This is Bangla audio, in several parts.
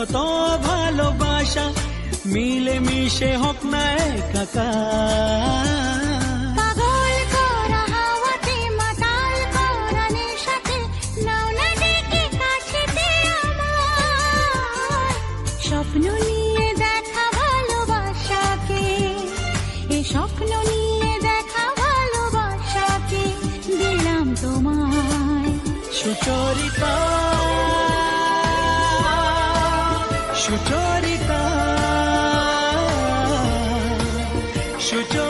যত ভালোবাসা মিলে মিশে হোক না একাকার স্বপ্ন নিয়ে দেখা ভালোবাসাকে এ স্বপ্ন নিয়ে দেখা ভালোবাসাকে দিলাম তোমায়। সুচরিতা সুচরিতা সুচরিতা।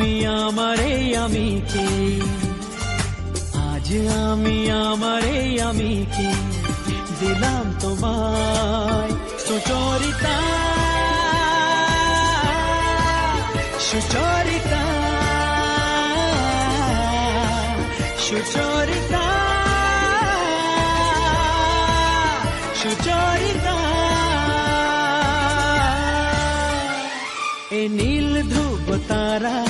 আমি আমার এই আমি কে আজ আমি আমার এই আমি কে দিলাম তোমায় সুচরিতা। সুচরিতা। সুচরিতা। সুচরিতা। এ নীল ধ্রুব তারা